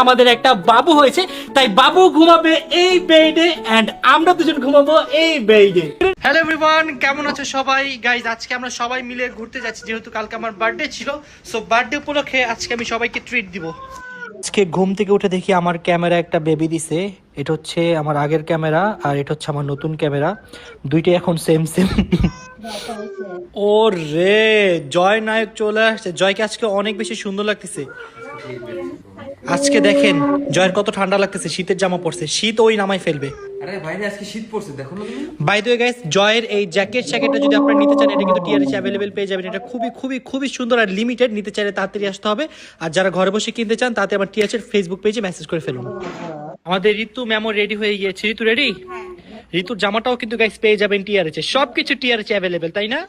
আমাদের একটা বাবু হয়েছে তাই বাবু ঘুমাবে এই বেডে এন্ড আমরা দুজন ঘুমাবো এই বেডে। হ্যালো এভরিওয়ান কেমন আছো সবাই? গাইজ আজকে আমরা সবাই মিলে ঘুরতে যাচ্ছি যেহেতু কালকে আমার বার্থডে ছিল সো বার্থডে উপলক্ষে আজকে আমি সবাইকে ট্রিট দিব। আজকে ঘুম থেকে উঠে দেখি আমার ক্যামেরা একটা বেবি দিছে এটা হচ্ছে আমার আগের ক্যামেরা আর এটা হচ্ছে আমার নতুন ক্যামেরা দুইটাই এখন সেম সেম ও রে জয় নায়ক চলে আসছে। জয়কে আজকে অনেক বেশি সুন্দর লাগতেছে। আজকে দেখেন জয়ের কত ঠান্ডা লাগতেছে শীতের জামা পড়ছে শীত ওই নামাই ফেলবে। আরে বাইরে আজকে শীত পড়ছে দেখো না বাই দ্য গাইস জয়ের এই জ্যাকেট জ্যাকেটটা যদি আপনারা নিতে চান এটা কিন্তু টিআরএস পেয়ে যাবেন। এটা খুবই খুবই খুবই সুন্দর আর লিমিটেড নিতে চাইলে তাড়াতাড়ি আসতে হবে। আর যারা ঘরে বসে কিনতে চান তাতে আমার ফেসবুক পেজে মেসেজ করে ফেলুন। আমাদের ঋতু ম্যামও রেডি হয়ে গিয়েছে। ঋতু রেডি ঋতুর জামাটাও কিন্তু গাইস পেয়ে যাবেন টিআরএস সবকিছু টিআরএস অ্যাভেলেবেল তাই না?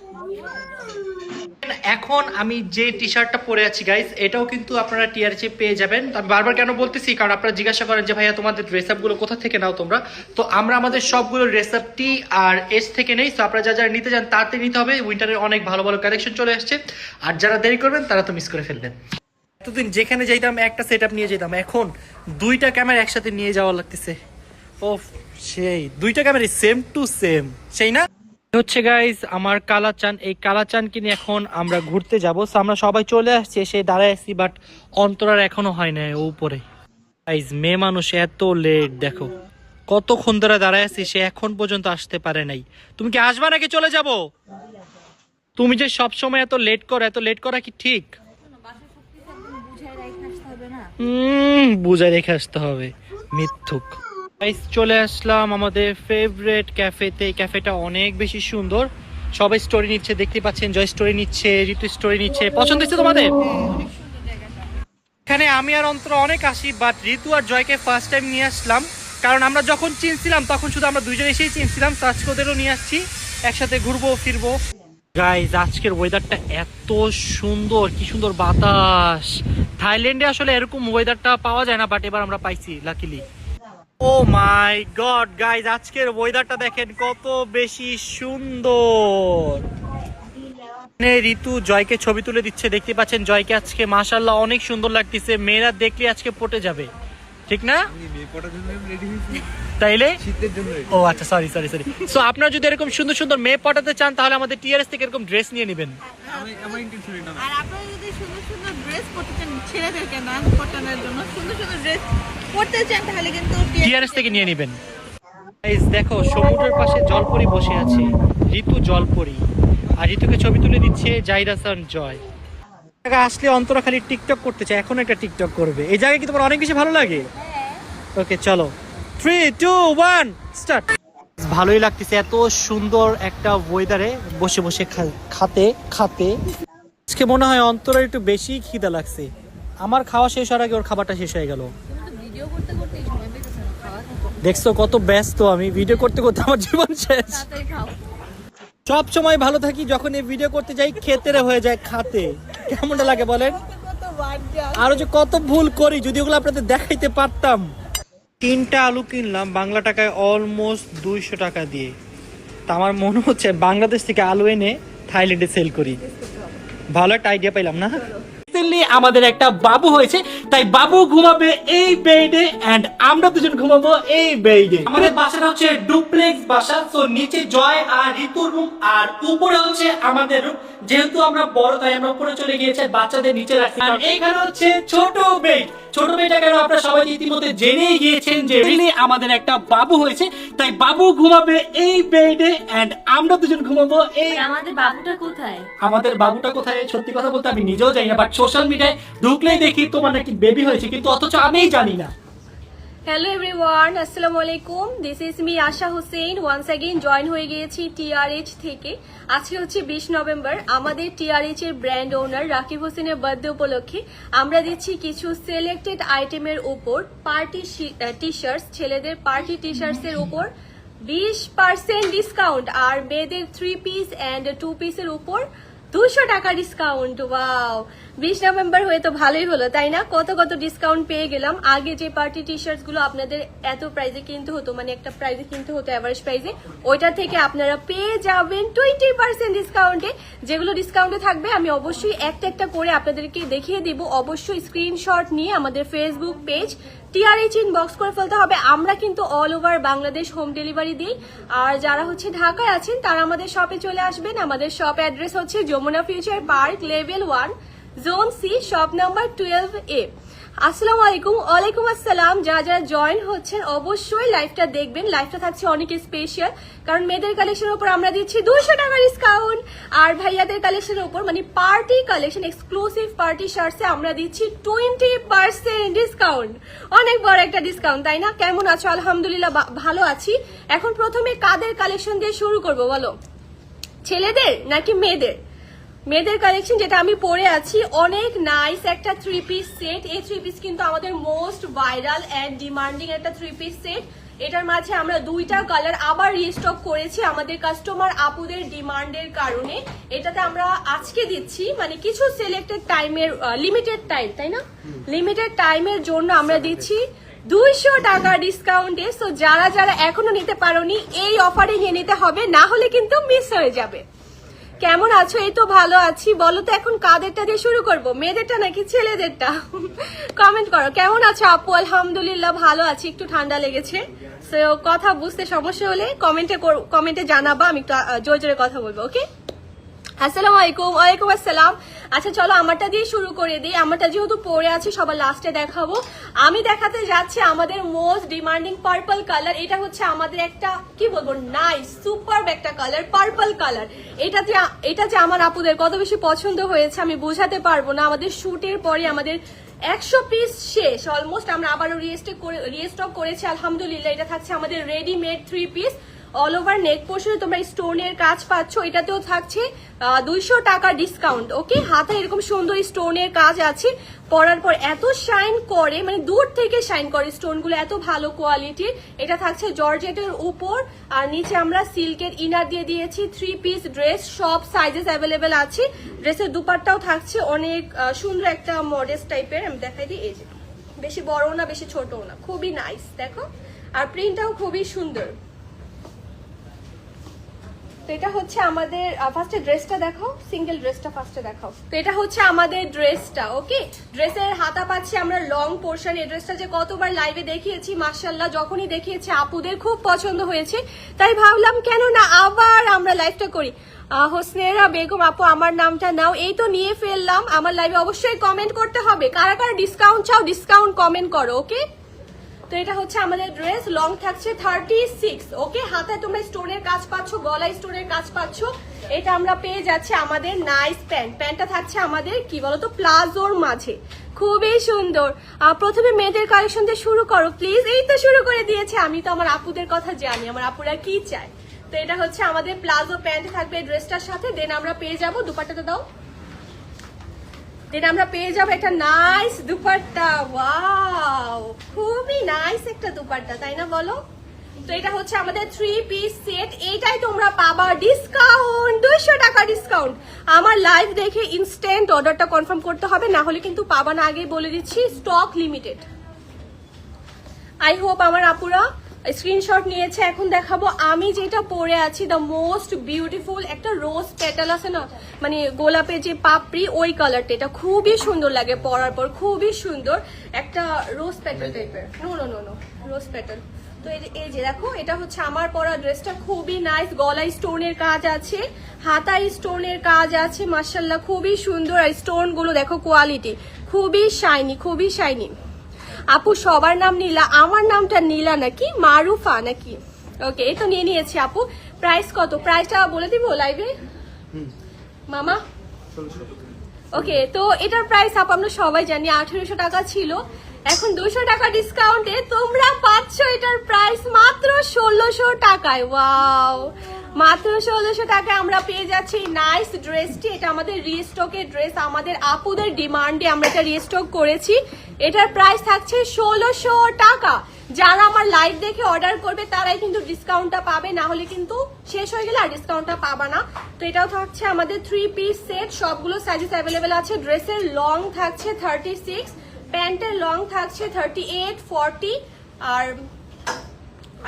এখন আমি যে টি শার্টটা পরে আছি গাইস এটাও কিন্তু আপনারা টিআরএচে পেয়ে যাবেন। আমি বারবার কেন বলতেছি? কারণ আপনারা জিজ্ঞাসা করেন যে, ভাইয়া, তোমাদের ড্রেসগুলো কোথা থেকে নাও তোমরা? তো আমরা আমাদের সবগুলো dress up T R S থেকে নেই। তো আপনারা যা যারা নিতে চান, তাতে নিতে হবে। উইন্টারের অনেক ভালো ভালো কালেকশন চলে আসছে। আর যারা দেরি করবেন, তারা তো মিস করে ফেলবেন। এতদিন যেখানে যাইতাম, একটা সেট নিয়ে যেতাম। এখন দুইটা ক্যামেরা একসাথে নিয়ে যাওয়া লাগতেছে। ও সেই, দুইটা ক্যামেরা সেম টু সেম সেই না? হচ্ছে গাইজ আমার কালাচান এই কালাচানকে নিয়ে এখন আমরা ঘুরতে যাব। আমরা সবাই চলে আসছি এসে দাঁড়ায় আছি বাট অন্তরার এখনও হয় না ও উপরে। গাইজ মেয়ে মানুষ এত লেট দেখো। কতক্ষণ ধরে দাঁড়ায় আছি সে এখন পর্যন্ত আসতে পারে নাই। তুমি কি আসবা নাকি চলে যাব? তুমি যে সব সময় এত লেট করো এত লেট করা কি ঠিক? হুম বুঝাই রেখে আসতে হবে। মিথ্যুক। Guys, চলে আসলাম আমাদের ফেভারেট ক্যাফেতে ক্যাফেটা অনেক বেশি সুন্দর। সবাই স্টোরি নিচ্ছে দেখতে পাচ্ছেন জয় স্টোরি নিচ্ছে ঋতু স্টোরি নিচ্ছে। পছন্দ হচ্ছে তোমাদের? এখানে আমি আর অন্তর অনেক আসি বাট ঋতু আর জয়কে ফার্স্ট টাইম নিয়ে আসলাম। কারণ আমরা যখন চিনছিলাম তখন শুধু আমরা দুজন এসেই চিনছিলাম ওদেরও নিয়ে আসছি। একসাথে ঘুরবো ফিরবো। গাইজ আজকের ওয়েদারটা এত সুন্দর কি সুন্দর বাতাস। থাইল্যান্ডে আসলে এরকম ওয়েদারটা পাওয়া যায় না বাট এবার আমরা পাইছি luckily oh my god guys আজকের ওয়েদারটা দেখেন কত বেশি সুন্দর। এখানে ঋতু জয়কে ছবি তুলে দিচ্ছে দেখতে পাচ্ছেন জয়কে আজকে মাশাল্লাহ অনেক সুন্দর লাগতেছে। মেয়েরা দেখলে আজকে পটে যাবে। ঠিক না? তাইলে। ও আচ্ছা সরি সরি সরি সো আপনারা যদি এরকম সুন্দর সুন্দর মেয়ে পটাতে চান তাহলে আমাদের টিআরএস থেকে এরকম ড্রেস নিয়ে নেবেন। আর আপনারা যদি সুন্দর সুন্দর ড্রেস পরতে চান ছেলেদেরকে না পটানোর জন্য সুন্দর সুন্দর ড্রেস পরতে চান তাহলে কিন্তু টিআরএস থেকে নিয়ে নেবেন। গাইস দেখো সমুদ্রের পাশে জলপরি বসে আছে ঋতু জলপরি। আর ঋতুকে ছবি তুলে দিচ্ছে জাইরাসান জয়। জায়গায় আসলে অন্তরা খালি টিকটক করতে চায় এখন একটা টিকটক করবে। এই জায়গায় কি তোমার অনেক বেশি ভালো লাগে? ওকে চলো। থ্রি টু ওয়ান স্টার্ট ভালোই লাগতেছে এত সুন্দর একটা ওয়েদারে বসে বসে খা- খাতে খাতে। আজকে মনে হয় অন্তরের একটু বেশি খিদা লাগছে। আমার খাওয়া শেষ হওয়ার আগে ওর খাবারটা শেষ হয়ে গেল। দেখছ কত ব্যস্ত আমি ভিডিও করতে করতে আমার জীবন শেষ। সব সময় ভালো থাকি যখন এই ভিডিও করতে যাই খেতে হয়ে যায় খাতে। কেমনটা লাগে বলেন? আরও যে কত ভুল করি, যদি ওগুলো আপনাদের দেখাইতে পারতাম। তিনটা আলু কিনলাম বাংলা টাকায় অলমোস্ট দুইশো টাকা দিয়ে। তা আমার মনে হচ্ছে বাংলাদেশ থেকে আলু এনে থাইল্যান্ডে সেল করি। ভালো একটা আইডিয়া পাইলাম না? রিসেন্টলি আমাদের একটা বাবু হয়েছে তাই বাবু ঘুমাবে এই বেডে এন্ড আমরা দুজন ঘুমাবো এই বেডে। আমাদের বাসাটা হচ্ছে ডুপ্লেক্স বাসা তো নিচে জয় আর ঋতুর রুম আর উপরে হচ্ছে আমাদের রুম যেহেতু আমরা বড় তাই আমরা উপরে চলে গিয়েছে বাচ্চাদের নিচে রাখছি। আর এইখানে হচ্ছে ছোট বেড। ছোট বেডটা কেন আপনারা সবাই ইতিমধ্যে জেনেই গিয়েছেন যে আমাদের একটা বাবু হয়েছে তাই বাবু ঘুমাবে এই বেডে এন্ড আমরা দুজন ঘুমাবো এই আমাদের বাবুটা কোথায়? আমাদের বাবুটা কোথায়? সত্যি কথা বলতে আমি নিজেও জানি না বাট সোশ্যাল মিডিয়ায় ঢুকলেই দেখি তোমার নাকি বেবি হয়েছে, কিন্তু অথচ আমিই জানি না। হ্যালো এভরিওয়ান আসসালামু আলাইকুম। This is me Asha Hossain once again join হয়ে গিয়েছি টিআরএইচ থেকে। আজকে হচ্ছে বিশ নভেম্বর। আমাদের টিআরএইচ এর ব্র্যান্ড ওনার রাকিব হোসেনের বার্থডে উপলক্ষে আমরা দিচ্ছি কিছু সিলেক্টেড আইটেমের উপর পার্টি টি শার্টস ছেলেদের পার্টি টি শার্টস এর উপর বিশ পার্সেন্ট ডিসকাউন্ট আর মেয়েদের থ্রি পিস অ্যান্ড টু পিসের উপর দুশো টাকা ডিসকাউন্ট ওয়াও বিশ নভেম্বর হয়ে তো ভালোই হলো, তাই না? কত কত ডিসকাউন্ট পেয়ে গেলাম। আগে যে পার্টি টি শার্টসগুলো আপনাদের এত প্রাইজে কিনতে হতো মানে একটা প্রাইজে কিনতে হতো অ্যাভারেজ প্রাইজে ওইটা থেকে আপনারা পেয়ে যাবেন টোয়েন্টি পার্সেন্ট ডিসকাউন্টে যেগুলো ডিসকাউন্টে থাকবে, আমি অবশ্যই একটা একটা করে আপনাদেরকে দেখিয়ে দিব। অবশ্যই স্ক্রিনশট নিয়ে আমাদের ফেসবুক পেজ টিআরএইচ ইনবক্স করে ফেলতে হবে। আমরা কিন্তু all over Bangladesh home delivery দিই। আর যারা হচ্ছে ঢাকায় আছেন, তারা আমাদের শপে চলে আসবেন। আমাদের শপ অ্যাড্রেস হচ্ছে Jamuna Future Park level one zone C shop number twelve A আসসালামু আলাইকুম। ওয়ালাইকুম আসসালাম। যারা যারা জয়েন হচ্ছেন, অবশ্যই লাইভটা দেখবেন। লাইভটা থাকছে অনেক স্পেশাল কারণ মেয়েদের কালেকশনের উপর আমরা দিচ্ছি দুশো টাকা ডিসকাউন্ট আর ভাইয়াদের কালেকশনের উপর মানে পার্টি কালেকশন এক্সক্লুসিভ পার্টি শার্টসে আমরা দিচ্ছি টোয়েন্টি পার্সেন্ট ডিসকাউন্ট অনেক বড় একটা ডিসকাউন্ট তাই না? কেমন আছো? আলহামদুলিল্লাহ ভালো আছি। এখন প্রথমে কাদের কালেকশন দিয়ে শুরু করব, বলো? ছেলেদের নাকি মেয়েদের? মেয়েদের কালেকশন যেটা আমি পরে আছি, অনেক নাইস একটা থ্রি পিস সেট এই থ্রি পিস কিন্তু আমাদের মোস্ট ভাইরাল অ্যান্ড ডিমান্ডিং একটা থ্রি পিস সেট এটার মাঝে আমরা দুইটা কালার আবার রিস্টক করেছি আমাদের কাস্টমার আপুদের ডিমান্ডের কারণে। এটাতে আমরা আজকে দিচ্ছি মানে কিছু সিলেক্টেড টাইমের লিমিটেড টাইম তাই না? লিমিটেড টাইমের জন্য আমরা দিচ্ছি দুইশো টাকা ডিসকাউন্টে সো যারা যারা এখনও নিতে পারোনি, এই অফারে নিয়ে নিতে হবে, না হলে কিন্তু মিস হয়ে যাবে। কেমন আছো? এই তো ভালো আছি। বলো তো, এখন কাদেরটা দিয়ে শুরু করব? মেয়েদেরটা নাকি ছেলেদেরটা? কমেন্ট করো, কেমন আছো আপু? আলহামদুলিল্লাহ, ভালো আছি। একটু ঠান্ডা লেগেছে। সো কথা বুঝতে সমস্যা হলে কমেন্টে কমেন্টে জানাবা। আমি একটু জোর জোরে জোরে কথা বলব ওকে আসসালামু আলাইকুম, ওয়ালাইকুম আসসালাম। আচ্ছা চলো আমারটা দিয়ে শুরু করে দিই। আমারটা যেহেতু পরে আছে, সবার লাস্টে দেখাবো। আমি দেখাতে যাচ্ছি আমাদের মোস্ট ডিমান্ডিং পার্পল কালার এটা হচ্ছে আমাদের একটা, কি বলব নাইস সুপার একটা কালার পার্পল কালার এটা যে এটা যে আমার আপুদের কত বেশি পছন্দ হয়েছে, আমি বোঝাতে পারব না। আমাদের শুটের পরে আমাদের একশো পিস শেষ অলমোস্ট আমরা আবারও রিস্টক করে রিস্টক করেছি, আলহামদুলিল্লাহ। এটা থাকছে আমাদের readymade three piece all over neck পোর্শনে তোমরা স্টোনের কাজ পাচ্ছ, এটাতেও থাকছে দুইশো টাকা ডিসকাউন্ট ওকে হাতে এরকম সুন্দর স্টোনের কাজ আছে। পরার পর এত শাইন করে মানে দূর থেকে শাইন করে স্টোনগুলো এত ভালো কোয়ালিটির এটা থাকছে জর্জেটের উপর, আর নিচে আমরা সিল্কের ইনার দিয়ে দিয়েছি থ্রি পিস ড্রেস সব সাইজেস অ্যাভেলেবেল আছে। ড্রেসের দুপাটটাও থাকছে, অনেক সুন্দর একটা মডেস্ট টাইপের আমি দেখাই দিই, এই যে। বেশি বড়ও না, বেশি ছোটও না, খুবই নাইস দেখো। আর প্রিন্টটাও খুবই সুন্দর। তো এটা হচ্ছে আমাদের ফার্স্টে ড্রেসটা দেখাও সিঙ্গেল ড্রেসটা ফার্স্টে দেখাও। তো এটা হচ্ছে আমাদের ড্রেসটা ওকে ড্রেসের হাতা পাচ্ছি আমরা লং পোর্শন এই ড্রেসটা যে কতবার লাইভে দেখিয়েছি মার্শাল্লাহ যখনই দেখিয়েছি, আপুদের খুব পছন্দ হয়েছে। তাই ভাবলাম কেন না আবার আমরা লাইভটা করি। হোসনেরা বেগম আপু, আমার নামটা নাও, এই তো নিয়ে ফেললাম। আমার লাইভে অবশ্যই কমেন্ট করতে হবে। কারা কারা ডিসকাউন্ট চাও ডিসকাউন্ট কমেন্ট করো ওকে তো এটা হচ্ছে আমাদের ড্রেস লং থাকছে থার্টি সিক্স ওকে হাতায় তোমরা স্টোনের কাজ পাচ্ছ, গলায় স্টোনের কাজ পাচ্ছ। এটা আমরা পেয়ে যাচ্ছি আমাদের নাইস প্যান্ট প্যান্টটা থাকছে আমাদের, কি বলতো, প্লাজোর মাঝে। খুবই সুন্দর। প্রথমে মেয়েদের কালেকশন দিয়ে শুরু করো প্লিজ এই তো শুরু করে দিয়েছে। আমি তো আমার আপুদের কথা জানি, আমার আপুরা কি চায়? তো এটা হচ্ছে আমাদের প্লাজো প্যান্ট থাকবে ড্রেসটার সাথে দেন আমরা পেয়ে যাব। দুপাট্টাটা দাও। দেন আমরা পেয়ে যাব একটা নাইস দুপাট্টা। ওয়াও খুবই নাইস একটা দুপাট্টা, তাই না বলো? তো এটা হচ্ছে আমাদের থ্রি পিস সেট এইটাই তোমরা পাবা ডিসকাউন্ট দুইশো টাকা ডিসকাউন্ট আমার লাইভ দেখে ইনস্ট্যান্ট অর্ডারটা কনফার্ম করতে হবে, না হলে কিন্তু পাবা না আগেই বলে দিচ্ছি স্টক লিমিটেড আই হোপ আমার আপুরা স্ক্রিনশট নিয়েছে এখন দেখাবো। আমি যেটা পরে আছি দ্য মোস্ট বিউটিফুল একটা রোজ পেটাল আছে না? মানে গোলাপের যে পাপড়ি ওই কালারটা এটা খুবই সুন্দর লাগে পরার পর খুবই সুন্দর একটা রোজ পেটাল টাইপের no no no no rose petal তো এই যে- এই যে দেখো এটা হচ্ছে আমার পরা ড্রেসটা খুবই নাইস গলায় স্টোনের কাজ আছে হাতায় স্টোনের কাজ আছে মার্শাল্লাহ খুবই সুন্দর। আর স্টোনগুলো দেখো কোয়ালিটি খুবই শাইনি খুবই শাইনি আপু সবার নাম নীলা আমার নামটা নীলা নাকি? মারুফা নাকি? ওকে এই তো নিয়ে নিয়েছি আপু। প্রাইস কত? প্রাইসটা বলে দিব লাইভে মামা? ওকে তো এটার প্রাইস আপ আমরা সবাই জানি আঠেরোশো টাকা ছিল। এখন দুশো টাকা ডিসকাউন্টে তোমরা পাচ্ছ এটার প্রাইস মাত্র ষোলোশো টাকায়। ওয়াও মাত্র ষোলোশো টাকায় আমরা পেয়ে যাচ্ছি নাইস ড্রেসটি এটা আমাদের রিস্টকের ড্রেস আমাদের আপুদের ডিমান্ডে আমরা এটা রিস্টক করেছি। এটার প্রাইস থাকছে ষোলোশো টাকা। যারা আমার লাইভ দেখে অর্ডার করবে, তারাই কিন্তু ডিসকাউন্টটা পাবে। না হলে কিন্তু শেষ হয়ে গেলে আর ডিসকাউন্টটা পাবা না। তো এটাও থাকছে আমাদের থ্রি পিস সেট সবগুলো সাইজেস অ্যাভেলেবেল আছে। ড্রেসের লং থাকছে থার্টি সিক্স প্যান্টের লং থাকছে থার্টি এইট ফর্টি আর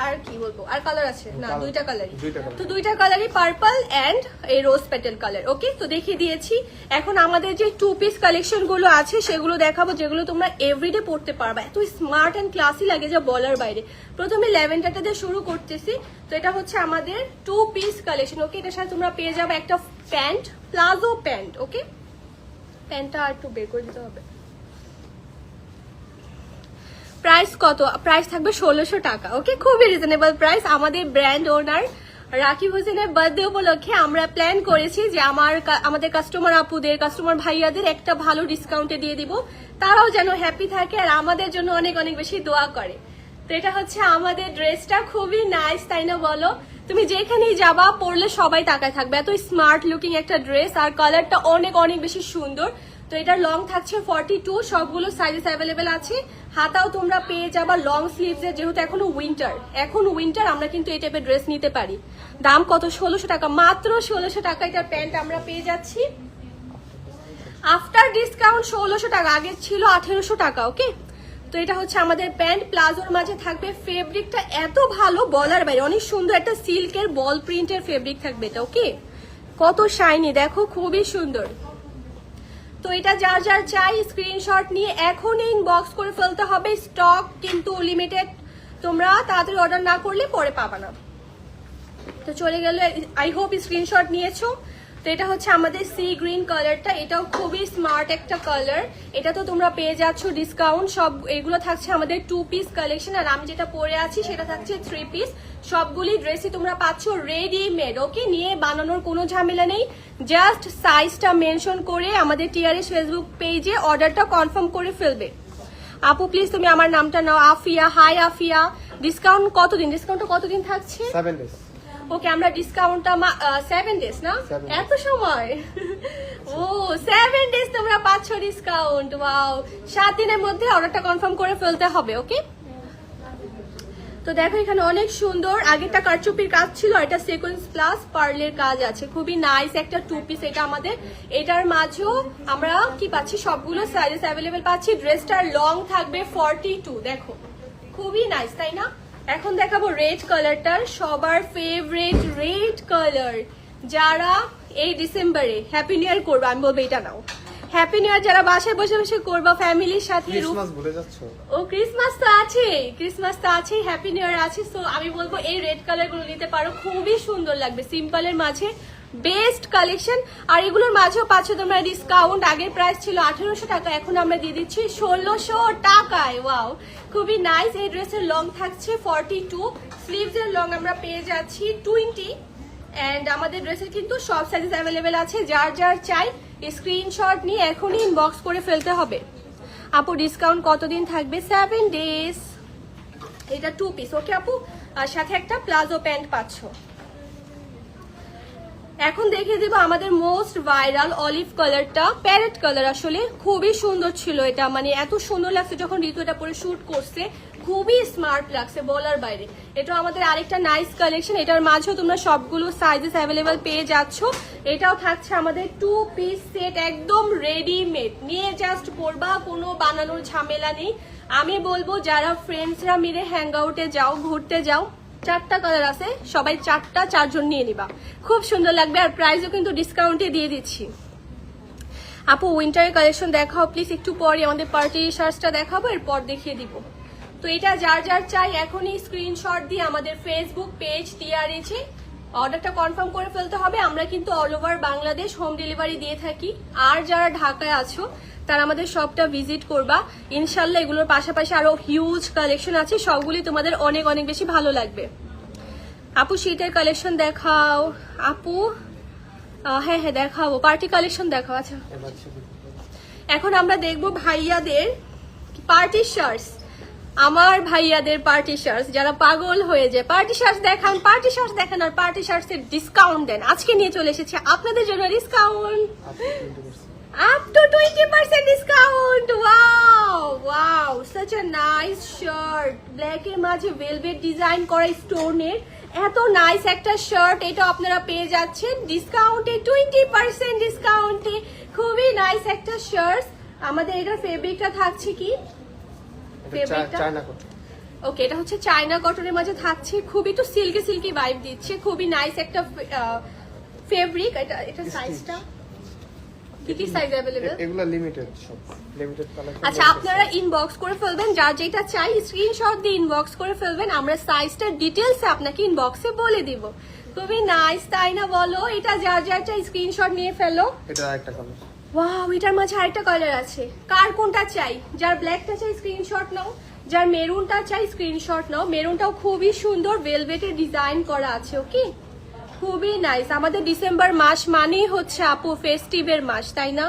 আর কি বলব? আর কালার আছে? না দুইটা কালারই তো দুইটা কালারই পার্পল এন্ড এই রোজ পেটেল কালার ওকে তো দেখিয়ে দিয়েছি। এখন আমাদের যে টু পিস কালেকশনগুলো আছে সেগুলো দেখাবো যেগুলো তোমরা এভরিডে পড়তে পারবে। এত স্মার্ট এন্ড ক্লাসি লাগে যা বলার বাইরে। প্রথমে ল্যাভেন্ডারটা দিয়ে শুরু করতেছি। তো এটা হচ্ছে আমাদের টু পিস কালেকশন ওকে এটার সাথে তোমরা পেয়ে যাবে একটা প্যান্ট প্লাজো প্যান্ট ওকে প্যান্টটা আর একটু বের করে দিতে হবে। প্রাইস কত? প্রাইস থাকবে ষোলোশো টাকা ওকে খুবই রিজনেবল প্রাইস আমাদের ব্র্যান্ড ওনার রাকিব হোসেনের বার্থডে উপলক্ষে আমরা প্ল্যান করেছি যে আমার আমাদের কাস্টমার আপুদের কাস্টমার ভাইয়াদের একটা ভালো ডিসকাউন্টে দিয়ে দিব। তারাও যেন হ্যাপি থাকে আর আমাদের জন্য অনেক অনেক বেশি দোয়া করে। তো এটা হচ্ছে আমাদের ড্রেসটা, খুবই নাইস তাই না বলো? তুমি যেখানেই যাবা, পরলে সবাই তাকায় থাকবে। এত স্মার্ট লুকিং একটা ড্রেস আর কালারটা অনেক অনেক বেশি সুন্দর। তো এটার লং থাকছে ফর্টি টু সবগুলো সাইজেস অ্যাভেলেবেল আছে। হাতাও তোমরা পেয়ে যাবা লং স্লিভস এর, যেহেতু এখনও উইন্টার এখন উইন্টার আমরা কিন্তু এই টাইপের ড্রেস নিতে পারি। দাম কত? ষোলোশো টাকা। মাত্র ষোলোশো টাকা এটার প্যান্ট আমরা পেয়ে যাচ্ছি। আফটার ডিসকাউন্ট ষোলোশো টাকা আগে ছিল আঠেরোশো টাকা ওকে তো এটা হচ্ছে আমাদের প্যান্ট প্লাজোর মাঝে থাকবে ফেব্রিকটা এত ভালো, বলার বাইরে। অনেক সুন্দর একটা সিল্কের বল প্রিন্টের ফেব্রিক থাকবে এটা ওকে কত শাইনি দেখো, খুবই সুন্দর। তো এটা যা যা চাই স্ক্রিনশট নিয়ে এখনই ইনবক্স করে ফেলতে হবে স্টক কিন্তু লিমিটেড তোমরা তাড়াতাড়ি অর্ডার না করলে পরে পাবা না। তো চলে গেলে আই হোপ স্ক্রিনশট নিয়েছো। তো এটা হচ্ছে আমাদের সি গ্রিন কালারটা এটাও খুবই স্মার্ট একটা কালার এটা তো তোমরা পেয়ে যাচ্ছ ডিসকাউন্ট সব, এগুলো থাকছে আমাদের টু পিস কালেকশন আর আমি যেটা পরে আছি, সেটা থাকছে থ্রি পিস সবগুলি ড্রেসই তোমরা পাচ্ছ রেডিমেড ওকে নিয়ে বানানোর কোনো ঝামেলা নেই। জাস্ট সাইজটা মেনশন করে আমাদের টিআরএস ফেসবুক পেজে অর্ডারটা কনফার্ম করে ফেলবে। আপু প্লিজ তুমি আমার নামটা নাও। আফিয়া হাই আফিয়া। ডিসকাউন্ট কতদিন? ডিসকাউন্টটা কতদিন থাকছে? সেভেন ডেজ ওকে আমরা ডিসকাউন্টটা সেভেন ডেজ না? এত সময়? ও সেভেন ডেজ তোমরা পাচ্ছ ডিসকাউন্ট ওয়াও সাত দিনের মধ্যে অর্ডারটা কনফার্ম করে ফেলতে হবে ওকে তো দেখো এখানে অনেক সুন্দর আগেরটা কারচুপির কাজ ছিল এটা সিকোয়েন্স প্লাস পার্লের কাজ আছে। খুবই নাইস একটা টু পিস এটা আমাদের। এটার মাঝেও আমরা কি পাচ্ছি? সবগুলো সাইজেস অ্যাভেলেবেল পাচ্ছি। ড্রেসটার লং থাকবে ফর্টি টু দেখো। খুবই নাইস তাই না? এখন দেখাবো রেড কালারটার সবার ফেভারিট রেড কালার যারা এই ডিসেম্বরে হ্যাপি নিউ ইয়ার করবে আমি বলব এটা নাও। হ্যাপি নিউ ইয়ার যারা বাসায় বসে বসে করবা ফ্যামিলির সাথে রূপ- ক্রিসমাস ভুলে যাচ্ছ? ও ক্রিসমাস তো আছে ক্রিসমাস তো আছে হ্যাপি নিউ ইয়ার আছে। সো আমি বলব এই রেড কালারগুলো নিতে পারো খুবই সুন্দর লাগবে। সিম্পলের মাঝে বেস্ট কালেকশন। আর এগুলোর মাঝেও পাচ্ছ তোমরা ডিসকাউন্ট আগের প্রাইস ছিল আঠেরোশো টাকা, এখন আমরা দিয়ে দিচ্ছি ষোলোশো টাকায়। ওয়াও খুবই নাইস এই ড্রেসের লং থাকছে ফর্টি টু স্লিভস এর লং আমরা পেয়ে যাচ্ছি টোয়েন্টি অ্যান্ড আমাদের ড্রেসের কিন্তু সব সাইজেস অ্যাভেলেবেল আছে। যার যার চাই স্ক্রিনশট নিয়ে এখনই ইনবক্স করে ফেলতে হবে। আপু ডিসকাউন্ট কতদিন থাকবে? সেভেন ডেজ এটা টু পিস ওকে আপু? আর সাথে একটা প্লাজো প্যান্ট পাচ্ছ। এখন দেখিয়ে দিব আমাদের মোস্ট ভাইরাল অলিভ কালারটা প্যারেট কালার আসলে। খুবই সুন্দর ছিল এটা মানে এত সুন্দর লাগছে যখন ঋতু এটা পরে শ্যুট করছে। খুবই স্মার্ট লাগছে বলার বাইরে। এটা আমাদের আরেকটা নাইস কালেকশন এটার মাঝেও তোমরা সবগুলো সাইজেস অ্যাভেলেবেল পেয়ে যাচ্ছ। এটাও থাকছে আমাদের টু পিস সেট একদম রেডিমেড নিয়ে জাস্ট পরবা, কোনো বানানোর ঝামেলা নেই। আমি বলব, যারা ফ্রেন্ডসরা মিলে হ্যাং আউটে যাও, ঘুরতে যাও চারটা কালার আছে, সবাই চারটা, চারজন নিয়ে নিবা। খুব সুন্দর লাগবে আর প্রাইসও কিন্তু ডিসকাউন্টে দিয়ে দিচ্ছি। আপু উইন্টারের কালেকশন দেখাও প্লিজ একটু পরে আমাদের পার্টি শার্টসটা দেখাবো, এরপর দেখিয়ে দিব। তো এটা যার যার চাই, এখনই স্ক্রিনশট দিয়ে আমাদের ফেসবুক পেজ টিআরএচে অর্ডারটা কনফার্ম করে ফেলতে হবে। আমরা কিন্তু all over Bangladesh home delivery দিয়ে থাকি। আর যারা ঢাকায় আছো তারা আমাদের সবটা ভিজিট করবা। ইনশাল্লাহ এগুলোর পাশাপাশি আরও হিউজ কালেকশন আছে, সবগুলি তোমাদের অনেক অনেক বেশি ভালো লাগবে। আপু শীতের কালেকশন দেখাও। আপু? হ্যাঁ হ্যাঁ দেখাবো। পার্টি কালেকশন দেখাও আচ্ছা। এখন আমরা দেখব ভাইয়াদের পার্টি শার্টস আমার ভাইয়াদের পার্টি শার্টস যারা পাগল হয়ে যায়। পার্টি শার্টস দেখান পার্টি শার্টস দেখান আর পার্টি শার্টস এর ডিসকাউন্ট দেন। আজকে নিয়ে চলে এসেছে আপনাদের জন্য discount Up to 20% discount! Wow! Wow! Such a nice shirt. Black এর মাঝে ভেলভেট ডিজাইন করা স্টোনের এত নাইস একটা শার্ট এটা আপনারা পেয়ে যাচ্ছেন। ডিসকাউন্টে টোয়েন্টি পার্সেন্ট ডিসকাউন্টে খুবই নাইস একটা শার্ট আমাদের এটার ফেব্রিকটা থাকছে কি? ফেব্রিকটা ওকে এটা হচ্ছে চায়না কটনের মাঝে থাকছে। খুবই একটু সিল্কি সিল্কি ভাইব দিচ্ছে। খুবই নাইস একটা ফেব্রিক এটা এটা সাইজটা কি কি সাইজ অ্যাভেলেবেল এগুলা লিমিটেড সব লিমিটেড কালেকশন আচ্ছা আপনারা ইনবক্স করে ফেলবেন যার যেটা চাই স্ক্রিনশট দিয়ে ইনবক্স করে ফেলবেন আমরা সাইজটা ডিটেলস আপনাকে ইনবক্সে বলে দিব। খুবই নাইস তাই না বলো এটা যার যার চাই স্ক্রিনশট নিয়ে ফেলো। এটা একটা কালার ওয়াও এটার মাঝে আরেকটা কালার আছে। কার কোনটা চাই? যার ব্ল্যাকটা চাই স্ক্রিনশট নাও যার মেরুনটা চাই স্ক্রিনশট নাও। মেরুনটাও খুবই সুন্দর ভেলভেটের ডিজাইন করা আছে ওকে খুবই নাইস আমাদের ডিসেম্বর মাস মানেই হচ্ছে আপু ফেস্টিভের মাস তাই না?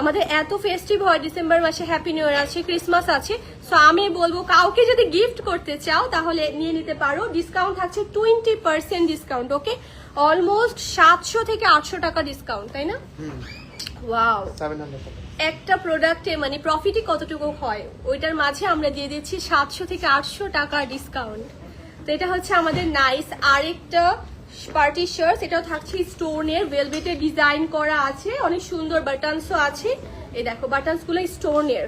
আমাদের এত ফেস্টিভ হয় ডিসেম্বর মাসে হ্যাপি নিউ ইয়ার আছে ক্রিসমাস আছে সো আমি বলব কাউকে যদি গিফট করতে চাও তাহলে নিয়ে নিতে পারো। ডিসকাউন্ট থাকছে twenty percent discount okay almost সাতশো থেকে আটশো টাকা ডিসকাউন্ট তাই না? ওয়াও একটা প্রোডাক্টে মানে প্রফিটই কতটুকু হয় ওইটার মাঝে আমরা দিয়ে দিচ্ছি সাতশো থেকে আটশো টাকা ডিসকাউন্ট তো এটা হচ্ছে আমাদের নাইস আরেকটা পার্টি শার্ট এটাও থাকছে স্টোনের ভেলভেটের ডিজাইন করা আছে, অনেক সুন্দর বাটনসও আছে। এই দেখো বাটনসগুলো স্টোনের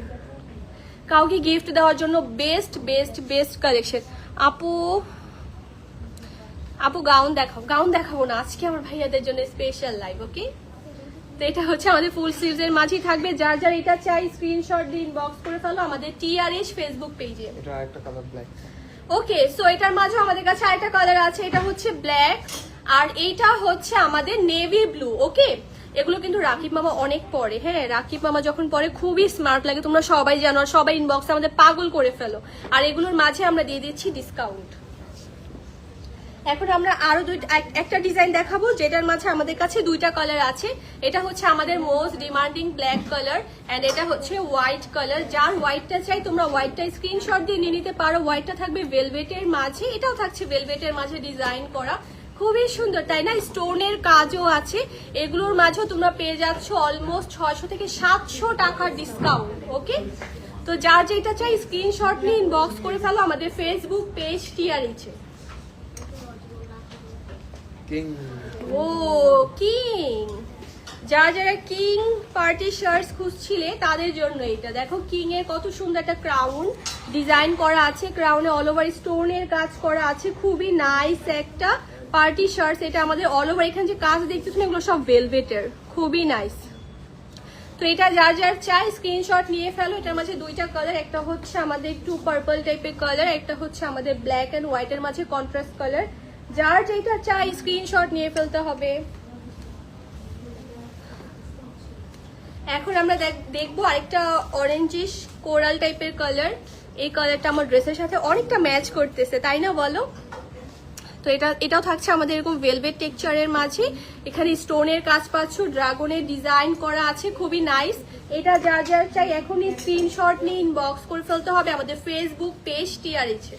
কাউকে গিফট দেওয়ার জন্য বেস্ট বেস্ট বেস্ট কালেকশন আপু আপু গাউন দেখাও গাউন দেখাবো না। আজকে আমার ভাইয়াদের জন্য স্পেশাল লাইভ ওকে তো এটা হচ্ছে আমাদের ফুল স্লিভস এর মাঝেই থাকবে। যার যার এটা চাই স্ক্রিনশট দিয়ে ইনবক্স করে ফেলো আমাদের টিআরএস ফেসবুক পেজে এটা একটা কালার ব্ল্যাক ওকে সো এটার মাঝে আমাদের কাছে আরেকটা কালার আছে, এটা হচ্ছে ব্ল্যাক আর এইটা হচ্ছে আমাদের নেভি ব্লু ওকে? এগুলো কিন্তু রাকিব মামা অনেক পরে হ্যাঁ? রাকিব মামা যখন পরে খুবই স্মার্ট লাগে, তোমরা সবাই জানো সবাই ইনবক্সে আমাদের পাগল করে ফেলো। আর এগুলোর মাঝে আমরা দিয়ে দিচ্ছি ডিসকাউন্ট এখন আমরা আরও একটা ডিজাইন দেখাবো, যেটার মাঝে আমাদের কাছে দুইটা কালার আছে। এটা হচ্ছে আমাদের most demanding black colour and এটা হচ্ছে হোয়াইট কালার যার হোয়াইটটা চাই, তোমরা হোয়াইটটা স্ক্রিনশট দিয়ে নিয়ে নিতে পারো। হোয়াইটটা থাকবে ভেলভেটের মাঝে। এটাও থাকছে ভেলভেটের মাঝে ডিজাইন করা। খুবই সুন্দর, তাই না? স্টোনের কাজও আছে। এগুলোর মাঝেও তোমরা পেয়ে যাচ্ছ অলমোস্ট ছয়শো থেকে সাতশো টাকার ডিসকাউন্ট ওকে তো যার যেটা চাই স্ক্রিনশট নিয়ে ইনবক্স করে ফেলো। আমাদের ফেসবুক পেজ টিআরইচে কিং ও কিং যারা যারা কিং পার্টি শার্টস খুঁজছিলে, তাদের জন্য এটা। দেখো কিং এর কত সুন্দর একটা ক্রাউন ডিজাইন করা আছে। ক্রাউনে অল ওভার স্টোনের কাজ করা আছে। খুবই নাইস একটা পার্টি শার্টস এটা আমাদের অল ওভার এখানে যে কাজ দেখতেছেন এগুলো সব ভেলভেটের খুবই নাইস তো এটা যার যার চাই স্ক্রিনশট নিয়ে ফেলো। এটার মাঝে দুইটা কালার একটা হচ্ছে আমাদের একটু পার্পল টাইপের কালার একটা হচ্ছে আমাদের ব্ল্যাক অ্যান্ড হোয়াইটের মাঝে কন্ট্রাস্ট কালার যার যেটা চাই স্ক্রিনশট নিয়ে ফেলতে হবে। এখন আমরা দেখ- দেখব আরেকটা অরেঞ্জিশ কোরাল টাইপের কালার এই কালারটা আমার ড্রেসের সাথে অনেকটা ম্যাচ করতেছে, তাই না বলো? তো এটা, এটাও থাকছে আমাদের এরকম ভেলভেট টেক্সচারের মাঝে। এখানে স্টোনের কাজ পাচ্ছ ড্রাগনের ডিজাইন করা আছে, খুবই নাইস এটা যা যা চাই, এখনই স্ক্রিনশট নিয়ে ইনবক্স করে ফেলতে হবে। আমাদের ফেসবুক পেজ টিআরএছে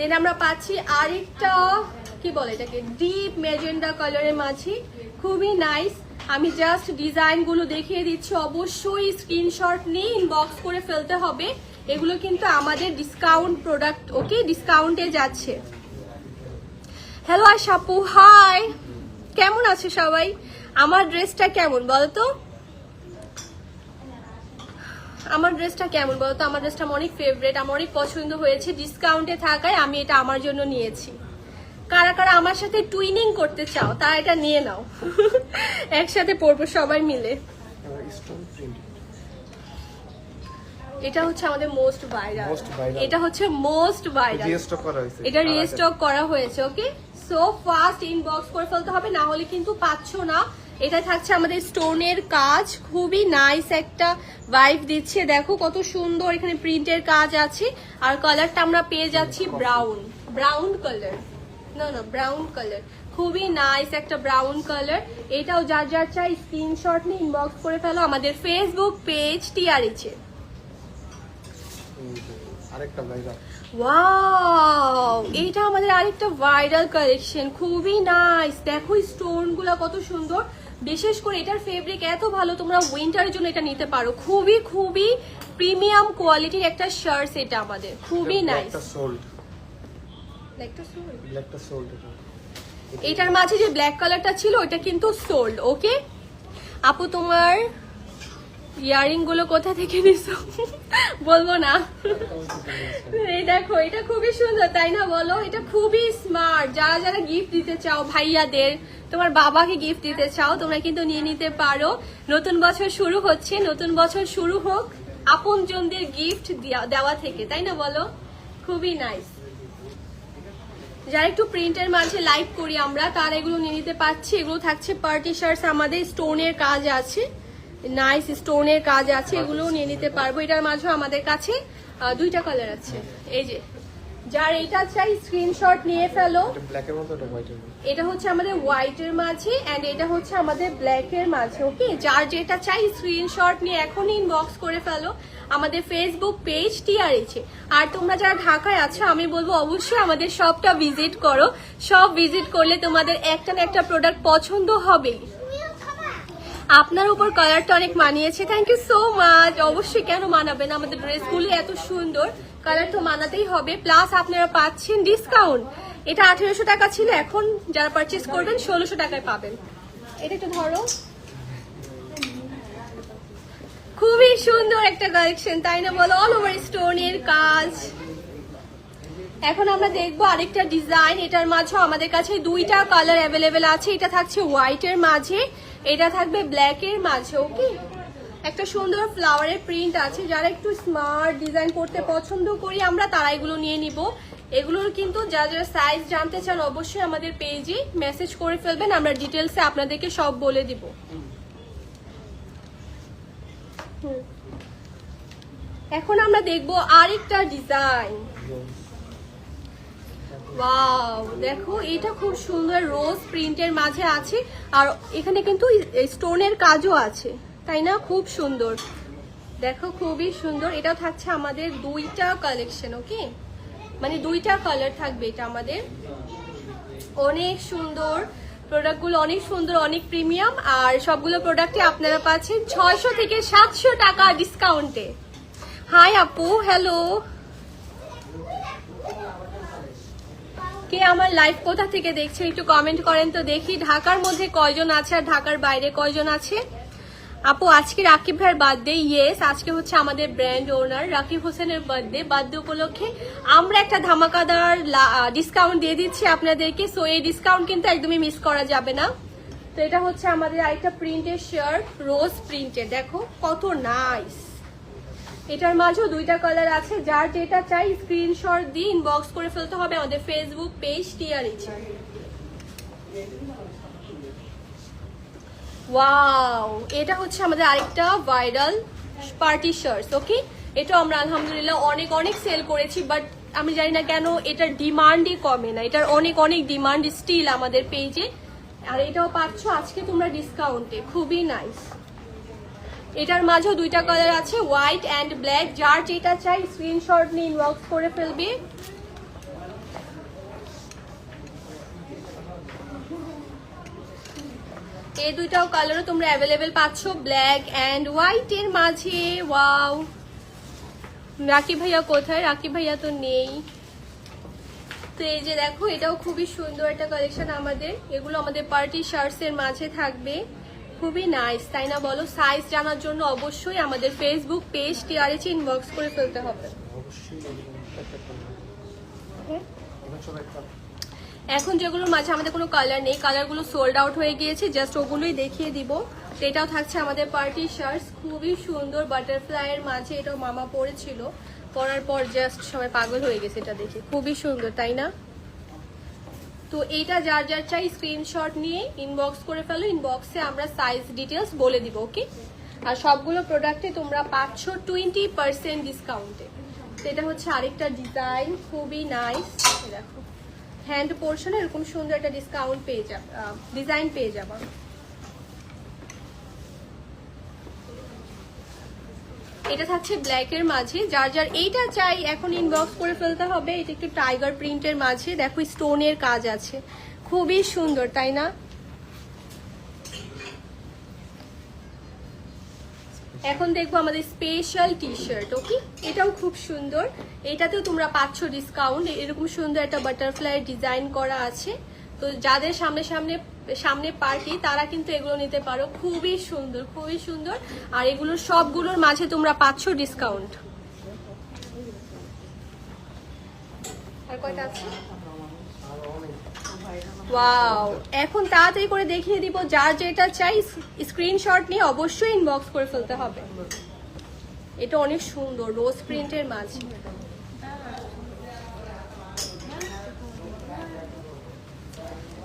দেন আমরা পাচ্ছি আরেকটা, কি বলে এটাকে? ডিপ মেজেন্ডা কালারের মাঝে খুবই নাইস আমি জাস্ট ডিজাইনগুলো দেখিয়ে দিচ্ছি। অবশ্যই স্ক্রিনশট নিয়ে ইনবক্স করে ফেলতে হবে। এগুলো কিন্তু আমাদের ডিসকাউন্ট প্রোডাক্ট ওকে ডিসকাউন্টে যাচ্ছে। হ্যালো আশাপু। হাই কেমন আছে সবাই? আমার ড্রেসটা কেমন বলতো? আমার ড্রেসটা কেমন বলতো আমার ড্রেসটা আমার অনেক ফেভারেট আমার অনেক পছন্দ হয়েছে। ডিসকাউন্টে থাকায় আমি এটা আমার জন্য নিয়েছি। কারা কারা আমার সাথে টুইনিং করতে চাও তা এটা নিয়ে নাও। একসাথে পরবো সবাই মিলে। এটা হচ্ছে আমাদের মোস্ট ভাইরাল এটা হচ্ছে মোস্ট ভাইরাল রিস্টক করা হয়েছে। এটা রিস্টক করা হয়েছে ওকে সো ফাস্ট ইনবক্স করে ফেলতে হবে না হলে কিন্তু পাচ্ছ না। এটা থাকছে আমাদের স্টোনের কাজ। খুবই নাইস একটা ভাইব দিচ্ছে। দেখো কত সুন্দর এখানে প্রিন্টের কাজ আছে। আর কালারটা আমরা পেয়ে যাচ্ছি ব্রাউন ব্রাউন কালার না না ব্রাউন কালার খুবই নাইস একটা ব্রাউন কালার এটাও যার যার চাই স্ক্রিনশট নিয়ে ইনবক্স করে ফেলো। আমাদের ফেসবুক পেজ টিআরএচে আরেকটা ভাইরাল ওয়াও এটা আমাদের আরেকটা ভাইরাল কালেকশন খুবই নাইস দেখো স্টোনগুলা কত সুন্দর। বিশেষ করে এটার ফেব্রিক এত ভালো তোমরা উইন্টারের জন্য এটা নিতে পারো। খুবই খুবই প্রিমিয়াম কোয়ালিটির একটা শার্টস এটা আমাদের। খুবই নাইস ব্ল্যাকটা সোল্ড একটা সোল্ড ব্ল্যাকটা সোল্ড এটা। এটার মাঝে যে ব্ল্যাক কালারটা ছিল ওটা কিন্তু সোল্ড ওকে আপু তোমার ইয়ারিংগুলো কোথা থেকে নিছো? বলব না। এই দেখো, এটা খুবই সুন্দর, তাই না বলো? এটা খুবই স্মার্ট যারা যারা গিফট দিতে চাও, ভাইয়াদের, তোমার বাবাকে গিফট দিতে চাও, তোমরা কিন্তু নিয়ে নিতে পারো। নতুন বছর শুরু হচ্ছে, নতুন বছর শুরু হোক, আপনজনদের গিফট দেওয়া থেকে, তাই না বলো? খুবই নাইস যারা একটু প্রিন্টের মাঝে লাইভ করি আমরা, তারা এগুলো নিয়ে নিতে পারছি। এগুলো থাকছে পার্টি শার্টস আমাদের স্টোনের কাজ আছে। নাইস স্টোনের কাজ আছে এগুলো নিয়ে নিতে পারব। এটার মাঝেও আমাদের কাছে দুইটা কালার আছে। এই যে যার এটা চাই স্ক্রিনশট নিয়ে ফেলো। এটা হচ্ছে আমাদের হোয়াইটের মাঝে এন্ড এটা হচ্ছে আমাদের ব্ল্যাকের মাঝে ওকে যার যেটা চাই স্ক্রিনশট নিয়ে এখনই ইনবক্স করে ফেলো। আমাদের ফেসবুক পেজ টিআরএইচে আর তোমরা যারা ঢাকায় আছো আমি বলব অবশ্যই আমাদের সবটা ভিজিট করো। সব ভিজিট করলে তোমাদের একটা না একটা প্রোডাক্ট পছন্দ হবেই। আপনার উপর কালারটা অনেক মানিয়েছে। থ্যাংক ইউ সো মাচ অবশ্যই কেন মানাবেন? আমাদের ড্রেসগুলো এত সুন্দর। কালার তো মানাতেই হবে। প্লাস আপনারা পাচ্ছেন ডিসকাউন্ট এটা আঠেরোশো টাকা ছিল। এখন যারা পারচেস করবেন, ষোলোশো টাকায় পাবেন। এটা একটু ধরো। খুবই সুন্দর একটা কালেকশন তাই না বলো? অল ওভার স্টোনের কাজ। এখন আমরা দেখব আরেকটা ডিজাইন এটার মাঝেও আমাদের কাছে দুইটা কালার অ্যাভেলেবেল আছে। এটা থাকছে হোয়াইটের মাঝে। এটা থাকবে ব্ল্যাকের মাঝে ওকে একটা সুন্দর ফ্লাওয়ারের প্রিন্ট আছে, যারা একটু স্মার্ট ডিজাইন করতে পছন্দ করি, আমরা তারা এগুলো নিয়ে নিব। এগুলোর কিন্তু যা যা সাইজ জানতে চান, অবশ্যই আমাদের পেজে মেসেজ করে ফেলবেন, আমরা ডিটেলসে আপনাদেরকে সব বলে দিব। এখন আমরা দেখব আরেকটা ডিজাইন ওয়াও দেখো, এটা খুব সুন্দর রোজ প্রিন্টের মাঝে আছে। আর এখানে কিন্তু স্টোনের কাজও আছে, তাই না? খুব সুন্দর। দেখো, খুবই সুন্দর। এটাও থাকছে আমাদের দুইটা কালেকশন ওকে মানে দুইটা কালার থাকবে এটা আমাদের। অনেক সুন্দর। প্রোডাক্টগুলো অনেক সুন্দর, অনেক প্রিমিয়াম আর সবগুলো প্রোডাক্টে আপনারা পাচ্ছেন ছয়শো থেকে সাতশো টাকা ডিসকাউন্টে হাই আপু হ্যালো কে আমার লাইভ কোথা থেকে দেখছেন একটু কমেন্ট করেন তো দেখি, ঢাকার মধ্যে কয়জন আছে আর ঢাকার বাইরে কয়জন আছে? আপু, আজকে রাকিব ভাইয়ের বার্থডে ইয়েস আজকে হচ্ছে আমাদের ব্র্যান্ড ওনার রাকিব হোসেনের বার্থডে বার্থডে উপলক্ষে আমরা একটা ধামাকাদার ডিসকাউন্ট দিয়ে দিচ্ছি আপনাদেরকে সো এই ডিসকাউন্ট কিন্তু একদমই মিস করা যাবে না। তো এটা হচ্ছে আমাদের আরেকটা প্রিন্টের শার্ট রোজ প্রিন্টের দেখো, কত নাইস এটার মাঝেও দুইটা কালার আছে। যার যেটা চাই স্ক্রিনশট দিয়ে ইনবক্স করে ফেলতে হবে আমাদের ফেসবুক পেজ টিআরএইচ ওয়াও এটা হচ্ছে আমাদের আরেকটা ভাইরাল পার্টি শার্টস ওকে এটা আমরা আলহামদুলিল্লাহ অনেক অনেক সেল করেছি বাট আমি জানি না কেন এটার ডিমান্ডই কমে না। এটার অনেক অনেক ডিমান্ড স্টিল আমাদের পেজে আর এটাও পাচ্ছ আজকে তোমরা ডিসকাউন্টে খুবই নাইস এটার মাঝেও দুইটা কালার আছে হোয়াইট অ্যান্ড ব্ল্যাক যার যেটা চাই স্ক্রিনশট নিয়ে ইনবক্স করে ফেলবে। এই দুইটাও কালারও তোমরা অ্যাভেলেবেল পাচ্ছ ব্ল্যাক অ্যান্ড হোয়াইট এর মাঝে। ওয়াও রাকি ভাইয়া কোথায়? রাকি ভাইয়া তো নেই। তো এই যে দেখো, এটাও খুবই সুন্দর একটা কালেকশন আমাদের। এগুলো আমাদের পার্টি শার্টস এর মাঝে থাকবে। খুবই নাইস তাই না বলো? সাইজ জানার জন্য অবশ্যই আমাদের ফেসবুক পেজ টিআরএচ ইনবক্স করে ফেলতে হবে। এখন যেগুলোর মাঝে আমাদের কোনো কালার নেই কালারগুলো সোল্ড আউট হয়ে গিয়েছে জাস্ট ওগুলোই দেখিয়ে দিব। তো এটাও থাকছে আমাদের পার্টি শার্টস খুবই সুন্দর বাটারফ্লাই এর মাঝে এটাও মামা পরেছিল। পরার পর জাস্ট সবাই পাগল হয়ে গেছে এটা দেখে। খুবই সুন্দর তাই না? তো এইটা যার যার চাই স্ক্রিনশট নিয়ে ইনবক্স করে ফেলো ইনবক্সে আমরা সাইজ ডিটেলস বলে দিব ওকে আর সবগুলো প্রোডাক্টে তোমরা পাচ্ছো টোয়েন্টি পার্সেন্ট ডিসকাউন্টে এটা হচ্ছে আরেকটা ডিজাইন খুবই নাইস দেখো। হ্যান্ড পোর্শনে এরকম সুন্দর একটা ডিসকাউন্ট পেয়ে যাবে ডিজাইন পেয়ে যাবে। এটা থাকছে ব্ল্যাকের মাঝে। যার যার এইটা চাই, এখন ইনবক্স করে ফেলতে হবে। এটা একটু টাইগার প্রিন্টের মাঝে। দেখো স্টোনের কাজ আছে। খুবই সুন্দর, তাই না? এখন দেখব আমাদের স্পেশাল টি শার্ট ওকে এটাও খুব সুন্দর। এটাতেও তোমরা পাচ্ছ ডিসকাউন্ট এরকম সুন্দর একটা বাটারফ্লাই ডিজাইন করা আছে। তো যাদের সামনে সামনে সামনে পার্টি, তারা কিন্তু এগুলো নিতে পারো। খুবই সুন্দর খুবই সুন্দর। আর এগুলো সবগুলোর মাঝে তোমরা পাচ্ছ ডিসকাউন্ট ওয়াও এখন তাড়াতাড়ি করে দেখিয়ে দিব, যার যেটা চাই স্ক্রিনশট নিয়ে অবশ্যই ইনবক্স করে ফেলতে হবে। এটা অনেক সুন্দর রোজ প্রিন্টের মাঝে।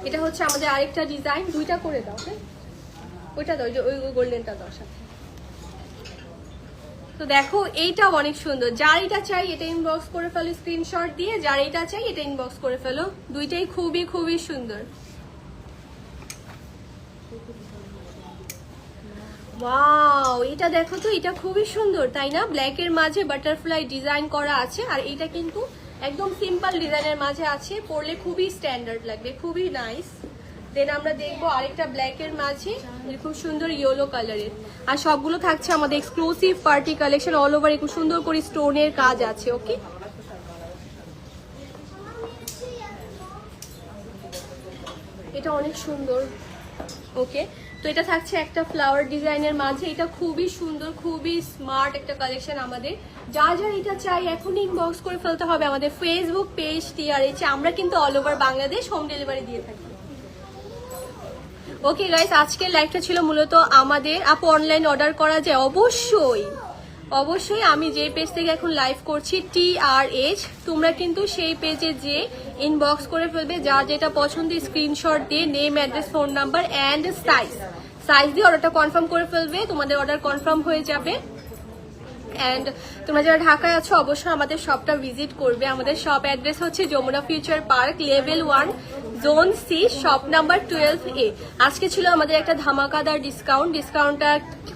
এটা হচ্ছে আমাদের আরেকটা ডিজাইন দুইটা করে দাও হ্যাঁ? ওইটা দাও ওই গোল্ডেনটা দাও সাথে। তো দেখো, এইটাও অনেক সুন্দর। যার এটা চাই, এটা ইনবক্স করে ফেলো স্ক্রিনশট দিয়ে, যার এটা চাই, এটা ইনবক্স করে ফেলো। দুইটাই খুবই খুবই সুন্দর। ওয়াও এটা দেখো তো, এটা খুবই সুন্দর, তাই না? ব্ল্যাক এর মাঝে বাটারফ্লাই ডিজাইন করা আছে, আর এটা কিন্তু একদম সিম্পল ডিজাইনের মাঝে আছে, পরলে খুবই স্ট্যান্ডার্ড লাগবে, খুবই নাইস দেন আমরা দেখব আরেকটা ব্ল্যাক এর মাঝে এরকম সুন্দর ইয়েলো কালারের আর সবগুলো থাকছে আমাদের exclusive party collection all over একটু সুন্দর করে স্টোনের কাজ আছে ওকে এটা অনেক সুন্দর ওকে তো এটা থাকছে একটা ফ্লাওয়ার ডিজাইনের মাঝে। এটা খুবই সুন্দর, খুবই স্মার্ট একটা কালেকশন আমাদের। যা যা এটা চাই এখনই ইনবক্স করে ফেলতে হবে আমাদের ফেসবুক পেজ টিআরএচ আমরা কিন্তু all over Bangladesh home delivery দিয়ে থাকি। ওকে গাইস আজকের লাইভটা ছিল মূলত আমাদের। আপু অনলাইন অর্ডার করা যায় অবশ্যই। অবশ্যই আমি যে পেজ থেকে এখন লাইভ করছি টি আর এইচ তোমরা কিন্তু সেই পেজে যে ইনবক্স করে ফেলবে। যার যেটা পছন্দ স্ক্রিনশট দিয়ে name address phone number and size size দিয়ে অর্ডারটা কনফার্ম করে ফেলবে, তোমাদের অর্ডার কনফার্ম হয়ে যাবে। অ্যান্ড তোমরা যারা ঢাকায় আছো, অবশ্যই আমাদের শপটা ভিজিট করবে। আমাদের শপ অ্যাড্রেস হচ্ছে Jamuna Future Park level one zone C shop number twelve A আজকে ছিল আমাদের একটা ধামাকাদার ডিসকাউন্ট ডিসকাউন্টটা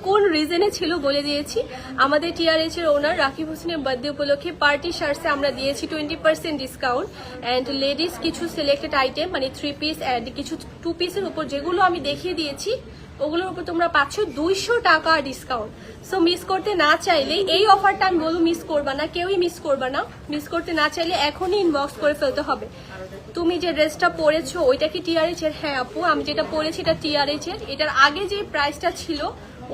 কোন রিজনে ছিল বলে দিয়েছি। আমাদের টিআরএচ এর ওনার রাকিব হোসেনের বার্থডে উপলক্ষে পার্টি শার্টসে আমরা দিয়েছি twenty percent discount and ladies কিছু সিলেক্টেড আইটেম মানে থ্রি পিস অ্যান্ড কিছু টু পিসের উপর যেগুলো আমি দেখিয়ে দিয়েছি ওগুলোর উপর তোমরা পাচ্ছ দুইশো টাকা ডিসকাউন্ট সো মিস করতে না চাইলে এই অফারটা আমি বলব মিস করবা না, কেউই মিস করবা না। মিস করতে না চাইলে এখনই ইনবক্স করে ফেলতে হবে। তুমি যে ড্রেসটা পরেছো, ওইটা কি টিআরএচ এর? হ্যাঁ আপু, আমি যেটা পরেছি এটা টিআরএচ এর। এটার আগে যে প্রাইসটা ছিল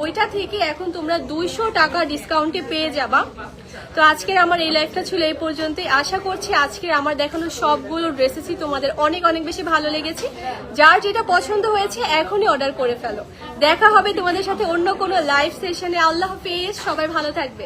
ওইটা থেকে এখন তোমরা দুইশো টাকা ডিসকাউন্টে পেয়ে যাবা। তো আজকের আমার এই লাইফটা ছিল এই পর্যন্তই। আশা করছি আজকের আমার দেখানো সবগুলো ড্রেসেসই তোমাদের অনেক অনেক বেশি ভালো লেগেছে। যার যেটা পছন্দ হয়েছে এখনই অর্ডার করে ফেলো। দেখা হবে তোমাদের সাথে অন্য কোনো লাইভ সেশনে আল্লাহ পেয়ে সবাই ভালো থাকবে।